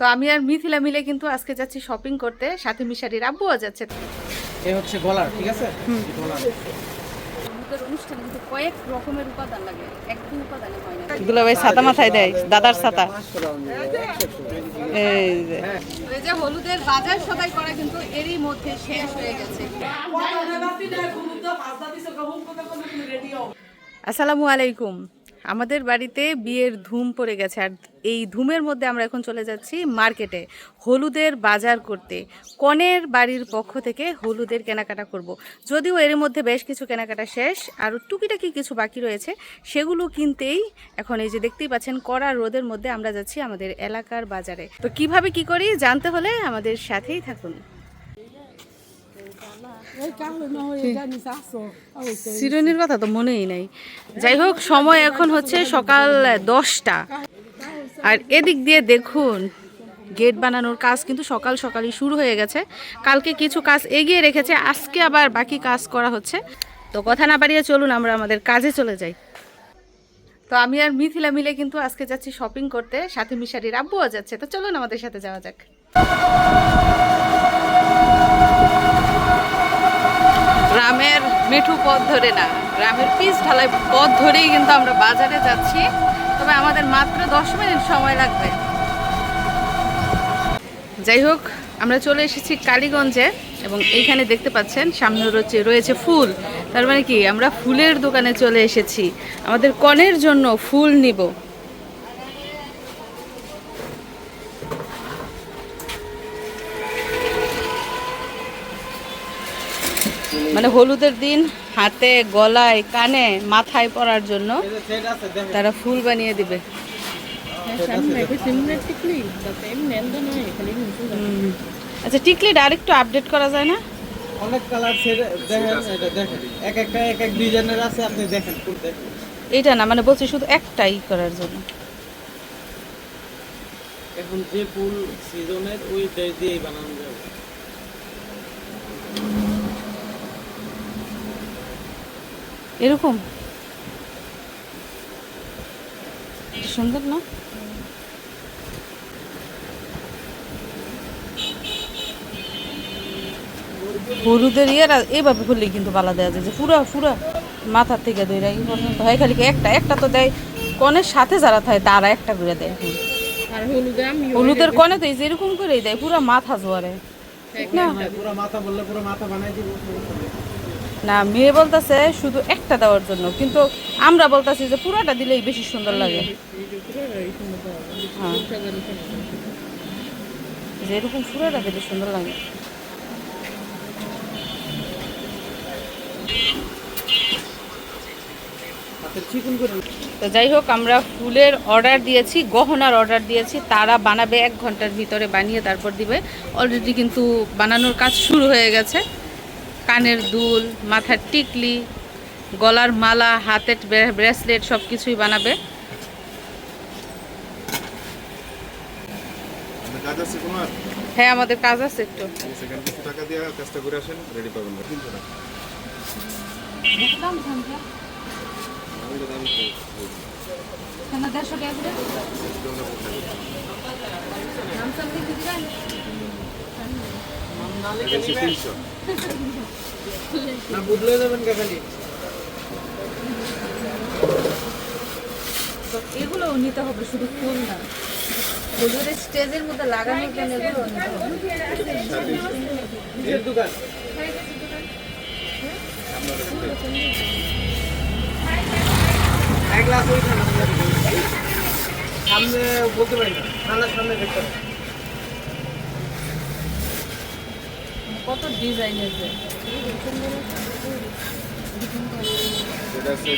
তো আমি আর মিথিলা মিলে কিন্তু আজকে যাচ্ছি শপিং করতে সাথে মিশারির আব্বুও যাচ্ছে। এ হচ্ছে গলার ঠিক আছে? এই গলার। অনুষ্ঠানে কিন্তু কয়েক রকমের উপাদান লাগে একটি উপাদানে হয় না। দুলা ভাই ছাতা মাথায় দেয় দাদার ছাতা। এই যে। এই যে হলুদের বাজার সদাই করা কিন্তু এরই মধ্যে শেষ হয়ে গেছে। আসসালামু আলাইকুম। আমাদের বাড়িতে বিয়ের ধুম পড়ে গেছে আর এই ধুমের মধ্যে আমরা এখন চলে যাচ্ছি মার্কেটে হলুদের বাজার করতে। কনের বাড়ির পক্ষ থেকে হলুদের কেনাকাটা করব। যদিও এর মধ্যে বেশ কিছু কেনাকাটা শেষ আর টুকিটাকি কিছু বাকি রয়েছে, সেগুলো কিনতেই এখন এই যে দেখতেই পাচ্ছেন কড়া রোদের মধ্যে আমরা যাচ্ছি আমাদের এলাকার বাজারে। তো কীভাবে কি করি জানতে হলে আমাদের সাথেই থাকুন। সিরনির কথা তো মনেই নাই। যাই হোক, সময় এখন হচ্ছে সকাল দশটা। আর এদিক দিয়ে দেখুন, গেট বানানোর কাজ কিন্তু সকাল সকালই শুরু হয়ে গেছে। কালকে কিছু কাজ এগিয়ে রেখেছে, আজকে আবার বাকি কাজ করা হচ্ছে। তো কথা না বাড়িয়ে চলুন, আমরা আমাদের কাজে চলে যাই। তো আমি আর মিথিলা মিলে কিন্তু আজকে যাচ্ছি শপিং করতে, সাথে মিশারির আব্বুও যাচ্ছে। তো চলুন আমাদের সাথে যাওয়া যাক। গ্রামের মিঠু পথ ধরে না, গ্রামের পিস ঢালাই পথ ধরেই কিন্তু আমরা বাজারে যাচ্ছি। তবে আমাদের মাত্র দশ মিনিট সময় লাগবে। যাই হোক, আমরা চলে এসেছি কালীগঞ্জে এবং এইখানে দেখতে পাচ্ছেন, সামনে রয়েছে রয়েছে ফুল। তার মানে কি, আমরা ফুলের দোকানে চলে এসেছি। আমাদের কনের জন্য ফুল নিব। মানে হলুদের দিন হাতে গলায় কানে মাথায় পরার জন্য এই যে সেট আছে দেখেন তারা ফুল বানিয়ে দিবে। হুম। আচ্ছা টিকলিটা আরেকটু আপডেট করা যায় না? অনেক কালার সেট দেখেন এটা দেখেন। এক একটা এক এক ডিজাইনের আছে আপনি দেখেন ফুল দেখেন। এইটা না মানে বলছি শুধু একটাই করার জন্য। এখন যে ফুল সিজনের ওই দিয়েই বানানো যাবে। এরকম? সুন্দর না? হলুদের ইয়েরা এইভাবে করলে কিন্তু বালা দেওয়া যায় যে পুরা পুরা মাথার থেকে দইরা এই পর্যন্ত হয় খালি একটা একটা তো দেয় কনের সাথে যারা থাকে তারা একটা করে দেয়। হুম। হলুদের কনে তো এই যে এরকম করেই দেয় পুরা মাথা জোয়ারে। ঠিক না? পুরো মাথা বললে পুরো মাথা বানাই দিব না মেয়ে বলতেছে শুধু একটা দেওয়ার জন্য কিন্তু আমরা বলতেছি যে পুরাটা দিলেই বেশি সুন্দর লাগে। যে এরকম পুরাটা দিলে সুন্দর লাগে। করে তো যাই হোক আমরা ফুলের অর্ডার দিয়েছি গহনার অর্ডার দিয়েছি। তারা বানাবে এক ঘণ্টার ভিতরে বানিয়ে তারপর দিবে। অলরেডি কিন্তু বানানোর কাজ শুরু হয়ে গেছে। কানের দুল মাথার টিকলি গলার মালা হাতের ব্রেসলেট সব কিছুই বানাবে হ্যাঁ আমাদের কাজ আছে একটু। টাকা দিয়ে কাজটা করে আসেন রেডি পাবেন টাকা। না বুঝলে যাবেন কে খালি? তো এগুলোও নিতে হবে শুধু ফুল না। হলুদের স্টেজের মধ্যে লাগানোর জন্য এগুলোও নিতে হবে? দোকান। এক গ্লাস ওইখানে সামনে বলতে পারি না। সামনে দেখতে কত যেটা আছে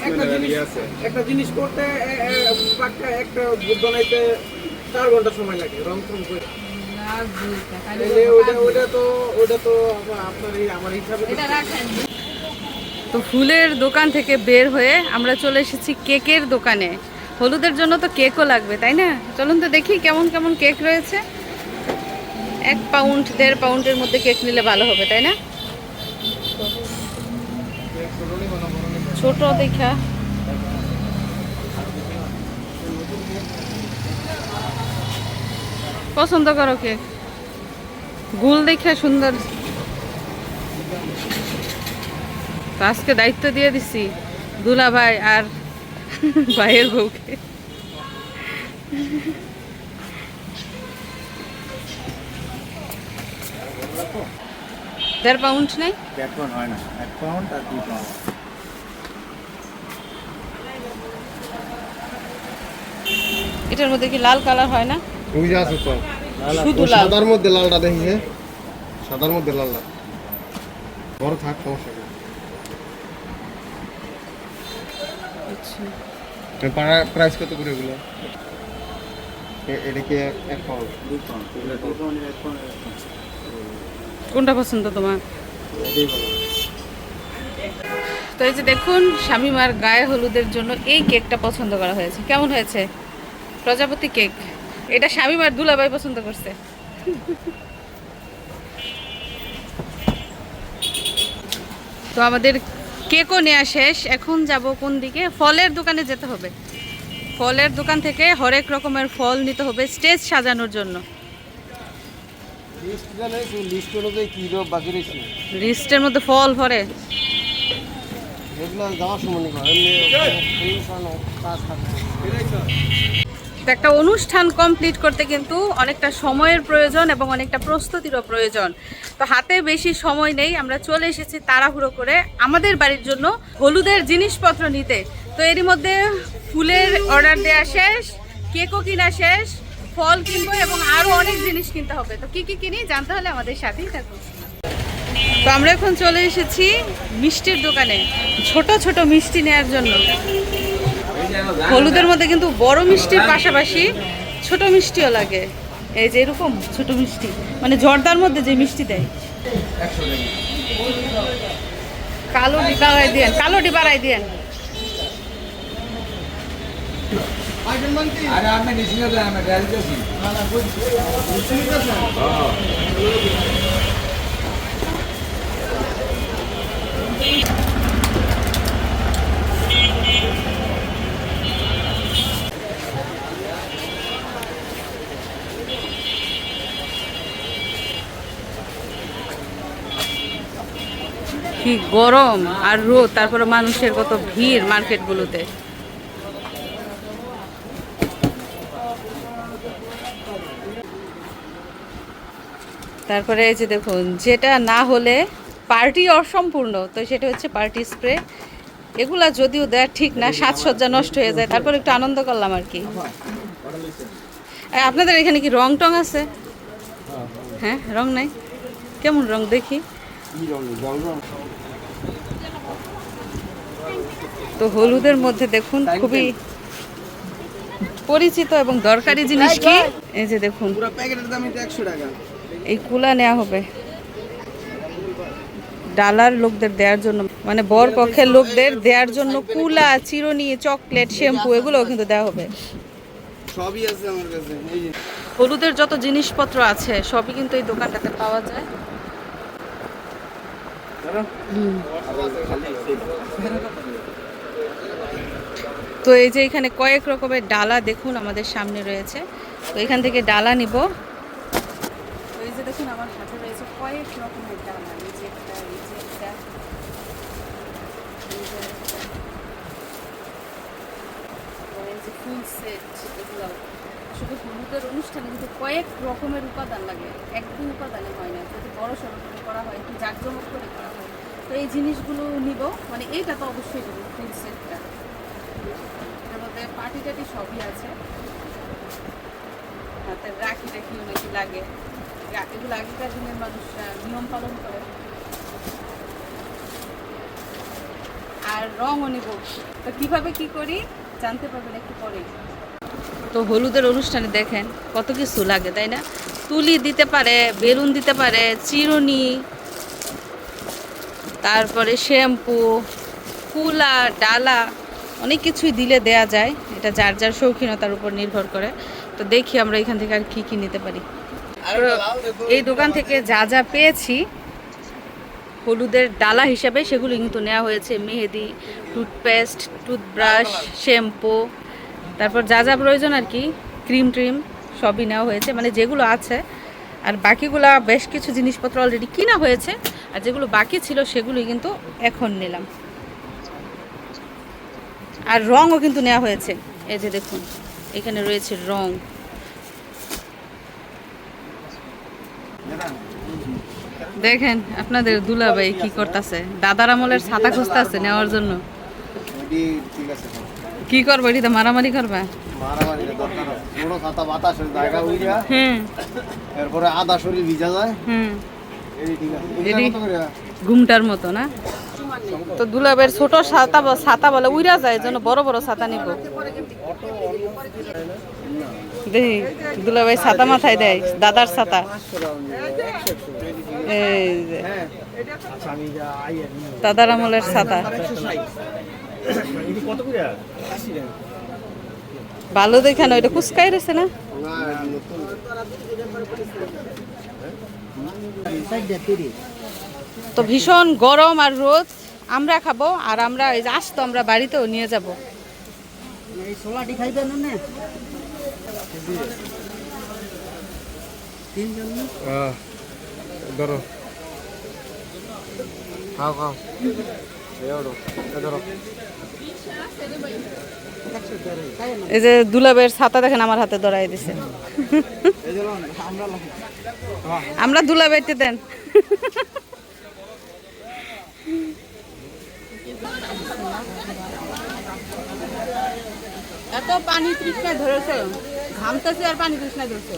একটু জিনিস- আছে। একটা জিনিস করতে একটা বানাইতে চার ঘণ্টা সময় লাগে রং টং করে। ওটা ওটা তো ওটা তো আপনার এই আমার হিসাবে তো- ফুলের দোকান থেকে বের হয়ে আমরা চলে এসেছি কেকের দোকানে। হলুদের জন্য তো কেকও লাগবে, তাই না? চলুন তো দেখি কেমন কেমন কেক রয়েছে। এক পাউন্ড, দেড় পাউন্ডের মধ্যে কেক নিলে ভালো হবে, তাই না? ছোট দেখা। পছন্দ করো কেক। গুল দেখে সুন্দর। তো আজকে দায়িত্ব দিয়ে দিছি দুলা ভাই আর ভাইয়ের বউকে। দেড় পাউন্ড নেই? এক পাউন্ড হয় না এক পাউন্ড আর দুই পাউন্ড এটার মধ্যে কি লাল কালার হয় না? ওই যে আছে তো। শুধু লাল। সাদার মধ্যে লালটা দেখি হ্যাঁ সাদার মধ্যে লালটা বড় থাক সমস্যা প্রাইস কত করে এগুলো? এটা কি এক- পাউন্ড? পাউন্ড। কোনটা পছন্দ তোমার? তো এই যে দেখুন স্বামীমার গায়ে হলুদের জন্য এই কেকটা পছন্দ করা হয়েছে। কেমন হয়েছে? প্রজাপতি কেক। এটা স্বামীমার দুলাভাই পছন্দ করছে। তো আমাদের কেকও নেওয়া শেষ। এখন যাব কোন দিকে? ফলের দোকানে যেতে হবে। ফলের দোকান থেকে হরেক রকমের ফল নিতে হবে স্টেজ সাজানোর জন্য। লিস্টের মধ্যে ফল ভরে। যাওয়ার সময় তো একটা অনুষ্ঠান কমপ্লিট করতে কিন্তু অনেকটা সময়ের প্রয়োজন এবং অনেকটা প্রস্তুতিরও প্রয়োজন। তো হাতে বেশি সময় নেই, আমরা চলে এসেছি তাড়াহুড়ো করে আমাদের বাড়ির জন্য হলুদের জিনিসপত্র নিতে। তো এরই মধ্যে ফুলের অর্ডার দেওয়া শেষ, কেকও কিনা শেষ, ফল কিনবো এবং আরও অনেক জিনিস কিনতে হবে। তো কি কি কিনি জানতে হলে আমাদের সাথেই থাকুন তো আমরা এখন চলে এসেছি মিষ্টির দোকানে, ছোট ছোট মিষ্টি নেওয়ার জন্য। হলুদের মধ্যে কিন্তু বড় মিষ্টির পাশাপাশি ছোট মিষ্টিও লাগে। এই যে এরকম ছোট মিষ্টি মানে জর্দার মধ্যে যে মিষ্টি দেয়। কালো ডি বাড়াই দিয়েন, কালো ডি বাড়াই দিয়েন। আরে আমি আমি রেলতেছি কি গরম আর রোদ, তারপরে মানুষের কত ভিড় মার্কেটগুলোতে। তারপরে এই যে দেখুন, যেটা না হলে পার্টি অসম্পূর্ণ। তো সেটা হচ্ছে পার্টি স্প্রে। এগুলা যদিও দেয় ঠিক না, সাজসজ্জা নষ্ট হয়ে যায়, তারপর একটু আনন্দ করলাম আর কি। আপনাদের এখানে কি রং টং আছে? হ্যাঁ রং নাই? কেমন রং দেখি? তো হলুদের মধ্যে দেখুন খুবই পরিচিত এবং দরকারি জিনিস কি? এই যে দেখুন। এই কুলা নেওয়া হবে। ডালার লোকদের দেওয়ার জন্য মানে বর পক্ষের লোকদের দেওয়ার জন্য কুলা চিরুনি চকলেট শ্যাম্পু এগুলোও কিন্তু দেওয়া হবে। সবই আছে আমার কাছে হলুদের যত জিনিসপত্র আছে সবই কিন্তু এই দোকানটাতে পাওয়া যায়। তো এই যে এখানে কয়েক রকমের ডালা দেখুন আমাদের সামনে রয়েছে। তো এখান থেকে ডালা নিব। তো এই যে দেখুন, আমার হাতে রয়েছে কয়েক রকমের ডালা। এই একটা, এই যে একটা। সেট এগুলো শুধু হলুদের অনুষ্ঠানে কিন্তু কয়েক রকমের উপাদান লাগে। এক উপাদানে হয় না। যদি বড় সড়ো করে করা হয়, একটু জাঁকজমক করে করা হয়। তো এই জিনিসগুলো নিব। মানে এইটা তো অবশ্যই নেব, ফুল সেটটা। পার্টি টাটি সবই আছে। রাখি নাকি লাগে। আগেকার নিয়ম পালন করে। আর রঙও করি জানতে তো হলুদের অনুষ্ঠানে দেখেন কত কিছু লাগে, তাই না? তুলি দিতে পারে, বেলুন দিতে পারে, চিরুনি, তারপরে শ্যাম্পু, কুলা, ডালা। অনেক কিছুই দিলে দেয়া যায়। এটা যার যার শৌখিনতার উপর নির্ভর করে। তো দেখি আমরা এখান থেকে আর কি কি নিতে পারি। এই দোকান থেকে যা যা পেয়েছি হলুদের ডালা হিসাবে সেগুলো কিন্তু নেওয়া হয়েছে। মেহেদি টুথপেস্ট টুথব্রাশ শ্যাম্পু। তারপর যা যা প্রয়োজন আর কি ক্রিম ট্রিম সবই নেওয়া হয়েছে। মানে যেগুলো আছে আর বাকিগুলা বেশ কিছু জিনিসপত্র অলরেডি কিনা হয়েছে। আর যেগুলো বাকি ছিল সেগুলোই কিন্তু এখন নিলাম। আর রঙও কিন্তু নেওয়া হয়েছে। এই যে দেখুন এখানে রয়েছে রং। দেখেন আপনাদের দুলাভাই কি করতেছে? দাদার আমলের ছাতা খুঁজতেছে নেওয়ার জন্য। কি করব এটিতে মারামারি করবা? এটি- এটি ঘুমটার মতো না? তো দুলাবের ছোট ছাতা ছাতা বলে উইরা যায় জন্য বড় বড় ছাতা নিব। দেখি, দুলাভাই ছাতা মাথায় দেয়, দাদার ছাতা দাদার আমলের ছাতা ভালো দেখে না, ওইটা কুচকাই রয়েছে না? তো ভীষণ গরম আর রোদ। আমরা খাব আর আমরা এই যে আসতো আমরা বাড়িতেও নিয়ে যাব। ধরো। খাও খাও। এই ওড়ো, এই ধরো। এই যে দুলাবের ছাতা দেখেন আমার হাতে ধরাই দিছে। আমরা দুলাবেরতে দেন। এত পানি তৃষ্ণায় ধরেছে। ঘামতেছে আর পানি তৃষ্ণায় ধরছে।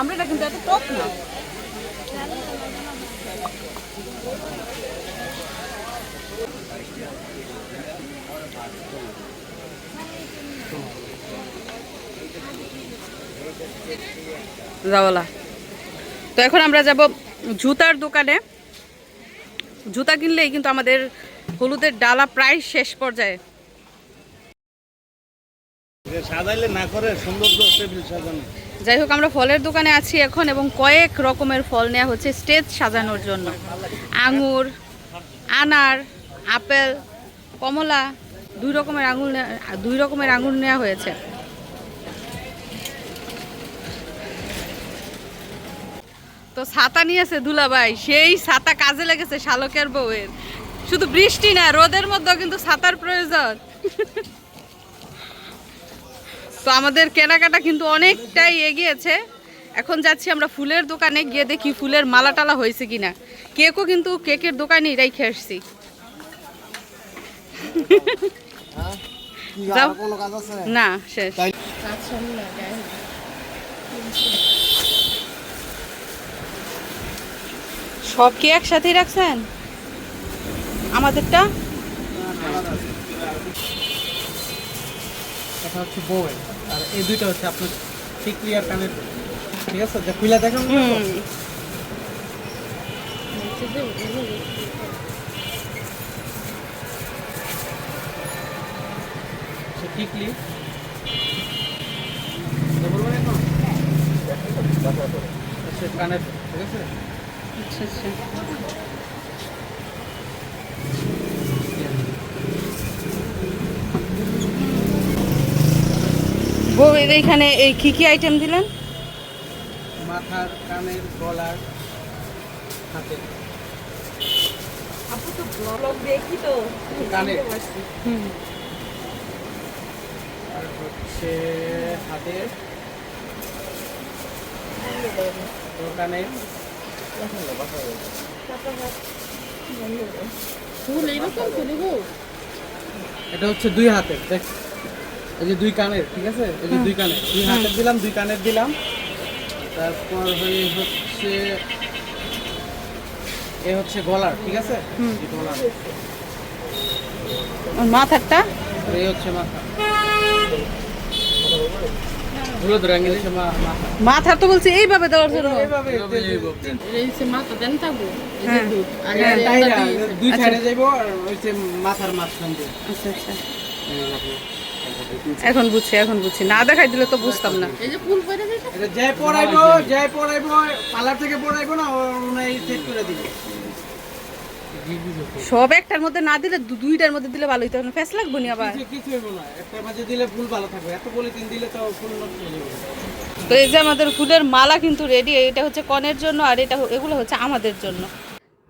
আমরা এটা কিন্তু এত টক না। যাওয়ালা। তো এখন আমরা যাব জুতার দোকানে। জুতা কিনলেই কিন্তু আমাদের হলুদের ডালা প্রায় শেষ পর্যায়ে। সাজাইলে না করে সৌন্দর্য টেবিল সাজানো। যাই হোক আমরা ফলের দোকানে আছি এখন এবং কয়েক রকমের ফল নেওয়া হচ্ছে স্টেজ সাজানোর জন্য। আঙুর আনার আপেল কমলা দুই রকমের নেয়া- দুই রকমের আঙুর নেওয়া হয়েছে। তো ছাতা নিয়েছে দুলাভাই। সেই ছাতা কাজে লেগেছে শালকের বউয়ের। শুধু বৃষ্টি না রোদের মধ্যেও কিন্তু ছাতার প্রয়োজন। তো আমাদের কেনাকাটা কিন্তু অনেকটাই এগিয়েছে। এখন যাচ্ছি আমরা ফুলের দোকানে গিয়ে দেখি ফুলের মালা টালা হয়েছে কিনা। কেকও কিন্তু কেকের দোকানেই রেখে আসছি। না শেষ। সব কি একসাথেই রাখছেন? আমাদেরটা? এটা হচ্ছে বউয়ের। আর এই দুইটা হচ্ছে আপনার ঠিক ক্লিয়ার কানের ঠিক আছে? যা খুলে দেখান হুম। টিকলি বলবেন সে কানের ঠিক আছে? আচ্ছা আচ্ছা। বউ এর এইখানে এই কি কি আইটেম দিলেন? মাথার কানের গলার হাতে। কানের হুম। আর হচ্ছে হাতের। এটা হচ্ছে দুই হাতের দেখ। এই যে দুই কানের ঠিক আছে? এই যে দুই কানের। দুই হাতের দিলাম দুই কানের দিলাম। তারপর হয়ে হচ্ছে এ হচ্ছে গলার ঠিক আছে? গলার। হচ্ছে মাথা। মাথা মাথার তো বলছি এইভাবে দেওয়ার জন্য। এই। এখন বুঝছি এখন বুঝছি। না দেখাই দিলে তো বুঝতাম না। এটা যে পড়াইবো যে পড়াইবো পার্লার থেকে পড়াইবো না ওনাই সেট করে দিবে। সব একটার মধ্যে না দিলে দু- দুইটার মধ্যে দিলে ভালো হইতো। না ফেস লাগবো নি আবার? কিছু কিছু হইবো না। একটা মাঝে দিলে ফুল ভালো থাকবে। এত পলিথিন দিলে তো ফুল নষ্ট হয়ে যাবে। তো এই যে আমাদের ফুলের মালা কিন্তু রেডি এটা হচ্ছে কনের জন্য আর এটা এগুলো হচ্ছে আমাদের জন্য।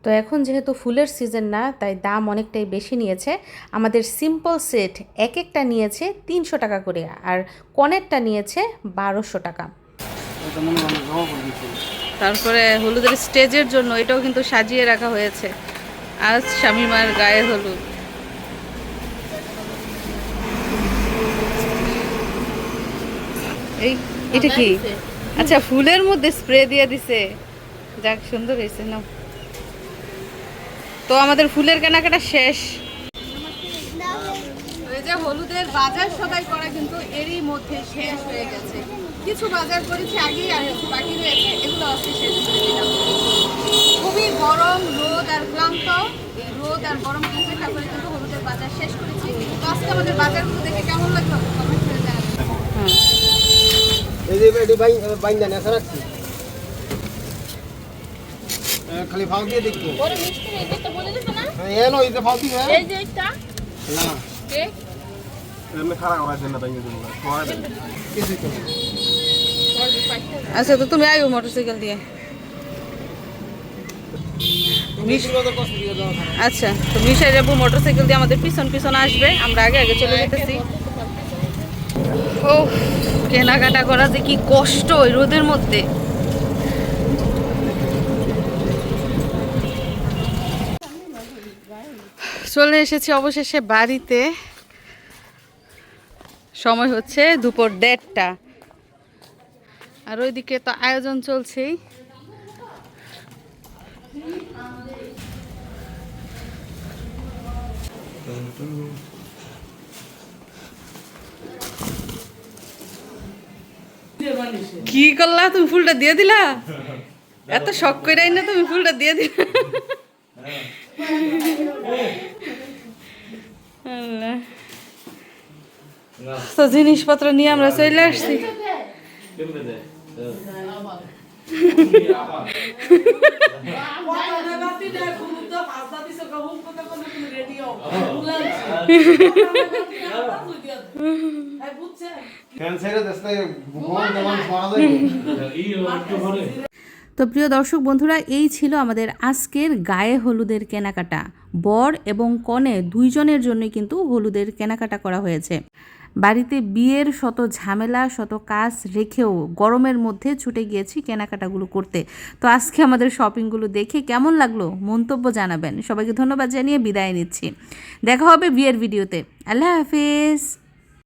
তো এখন যেহেতু ফুলের সিজন না তাই দাম অনেকটাই বেশি নিয়েছে। আমাদের সিম্পল সেট এক একটা নিয়েছে তিনশো টাকা করে আর কনেরটা নিয়েছে বারোশো টাকা। তারপরে হলুদের স্টেজের জন্য এটাও কিন্তু সাজিয়ে রাখা হয়েছে। আজ শামিমার গায়ে হলুদ। এই এটা কি? আচ্ছা ফুলের মধ্যে স্প্রে দিয়ে দিছে। যাক সুন্দর হয়েছে না তো আমাদের ফুলের কেনাকাটা শেষ। হলুদের বাজার সদাই করা কিন্তু এরই মধ্যে শেষ হয়ে গেছে। কিছু বাজার করেছি আগেই আর বাকি রয়েছে এগুলো আজকে শেষ করে দিলাম। খুবই গরম রোদ আর ক্লান্ত। এই রোদ আর গরম উপেক্ষা করে কিন্তু হলুদের বাজার শেষ করেছি। তো আজকে আমাদের বাজারগুলো দেখে কেমন লাগল? কমেন্ট করে জানাবেন। খালি ফাউ দিয়ে দেখব। না। এই যে ফাউ দিবে এই যে এটা না কে? এমনি খারাপ করার জন্য তাই কিছু আচ্ছা তো তুমি আইও মোটরসাইকেল দিয়ে। আচ্ছা তো মিশাই যাব মোটরসাইকেল দিয়ে আমাদের পিছন পিছন আসবে। আমরা আগে আগে চলে যেতেছি। ও কেনাকাটা করা যে কি কষ্ট ওই রোদের মধ্যে। চলে এসেছি অবশেষে বাড়িতে। সময় হচ্ছে দুপুর দেড়টা। আর ওইদিকে তো আয়োজন চলছেই। কি করলা? তুমি ফুলটা দিয়ে দিলা? এত শখ কইরাই না তুমি ফুলটা দিয়ে দিলা। তো জিনিসপত্র নিয়ে আমরা চলে আসছি। তো প্রিয় দর্শক বন্ধুরা, এই ছিল আমাদের আজকের গায়ে হলুদের কেনাকাটা। বর এবং কনে দুইজনের জন্যই কিন্তু হলুদের কেনাকাটা করা হয়েছে। বাড়িতে বিয়ের শত ঝামেলা, শত কাজ রেখেও গরমের মধ্যে ছুটে গিয়েছি কেনাকাটাগুলো করতে। তো আজকে আমাদের শপিংগুলো দেখে কেমন লাগল মন্তব্য জানাবেন। সবাইকে ধন্যবাদ জানিয়ে বিদায় নিচ্ছি। দেখা হবে বিয়ের ভিডিওতে। আল্লাহ হাফিজ।